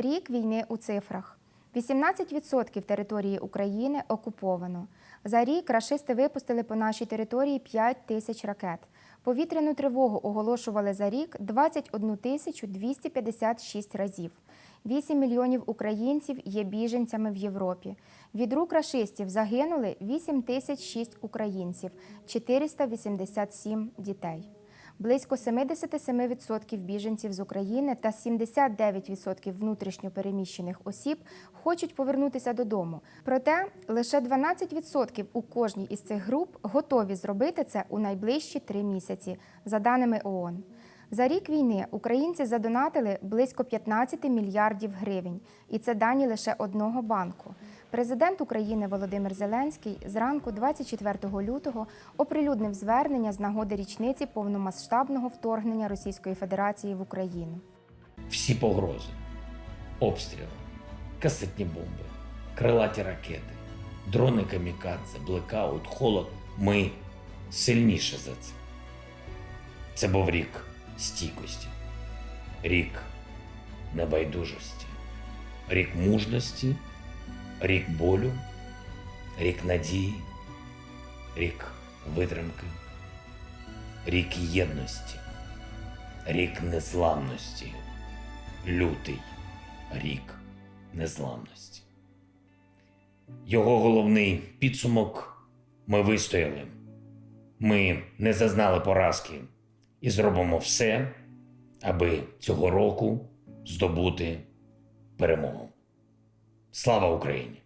Рік війни у цифрах. 18% території України окуповано. За рік рашисти випустили по нашій території 5 тисяч ракет. Повітряну тривогу оголошували за рік 21 тисячу 256 разів. 8 мільйонів українців є біженцями в Європі. Від рук рашистів загинули 8 тисяч 6 українців, 487 дітей. Близько 77% біженців з України та 79% внутрішньо переміщених осіб хочуть повернутися додому. Проте лише 12% у кожній із цих груп готові зробити це у найближчі три місяці, за даними ООН. За рік війни українці задонатили близько 15 мільярдів гривень, і це дані лише одного банку. Президент України Володимир Зеленський зранку 24 лютого оприлюднив звернення з нагоди річниці повномасштабного вторгнення Російської Федерації в Україну. всі погрози, обстріли, касетні бомби, крилаті ракети, дрони камікадзе, блекаут, холод. Ми сильніше за це. Це був рік стійкості, рік небайдужості, рік мужності, рік болю, рік надії, рік витримки, рік єдності, рік незламності лютий рік незламності. Його головний підсумок ми вистояли. Ми не зазнали поразки і зробимо все, аби цього року здобути перемогу. Слава Україні!